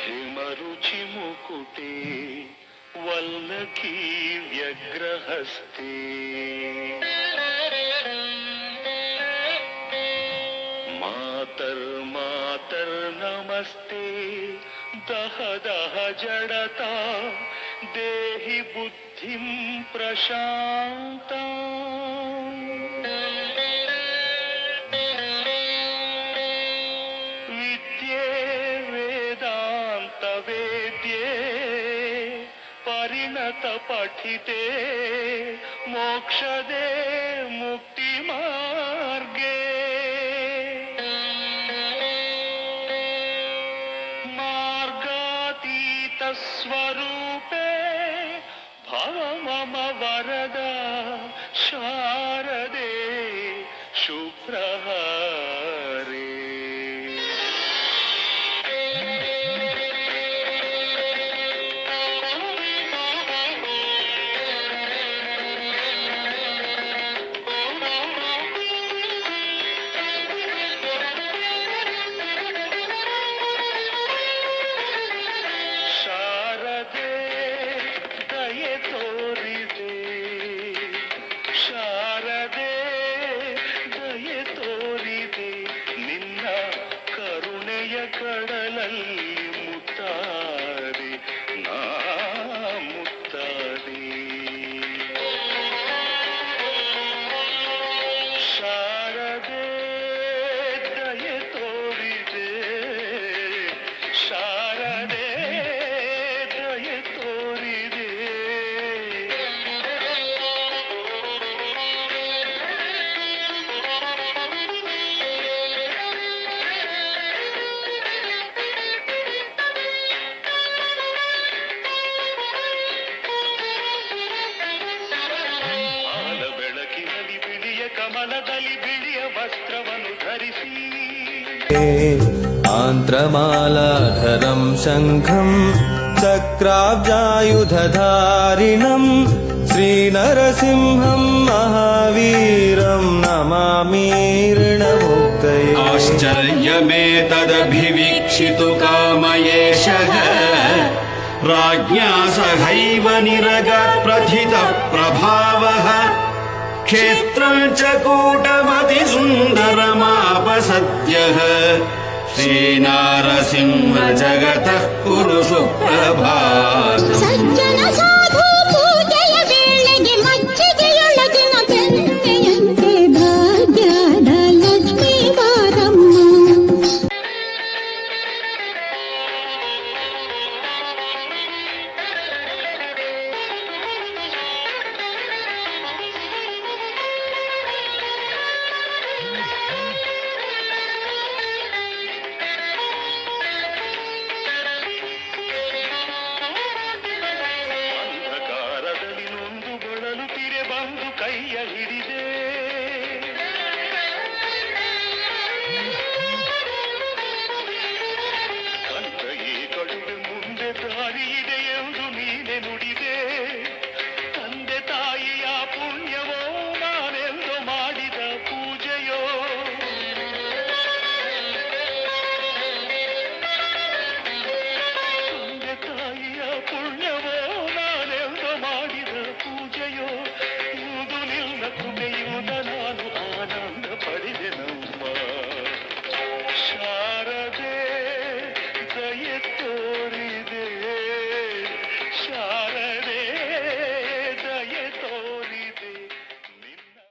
हिमरुचि मुकुटे वल्लकी व्यग्रहस्ते। मातर्मातर्नमस्ते दह दह जडता देहि बुद्धिं प्रशान्ता। ಪರಿಣತ ಪಠಿತೆ ಮೋಕ್ಷದೆ ಮುಕ್ತಿ ಮಾರ್ಗೆ ಮಾರ್ಗಾತೀತ ಸ್ವರೂಪೆ ಭವ ಮಮ ವರದ ಶಾರದೆ ಶುಭ್ರಹ ಕಮಲದಲ್ಲಿ ಬಿಳಿಯ ವಸ್ತ್ರವನ್ನು ಧರಿಸಿ आन्त्रमालाधरं शङ्खम् चक्राब्जायुधधारिणम् श्रीनरसिंहं महावीरं नमामीर्णमुक्तये आश्चर्यमेतदभिवीक्षितु कामयेशः राज्ञा सहैव निरगप्रथितः प्रभावः क्षेत्रम् च कूटमतिसुन्दरमापसद्यः श्रीनारसिंह जगतः कुरु सुप्रभातम् ಅಂಧಕಾರದಲ್ಲಿ ನೊಂದು ಬಳಲುತ್ತಿರೆ ಬಂದು ಕೈಯ ಹಿಡಿದೆ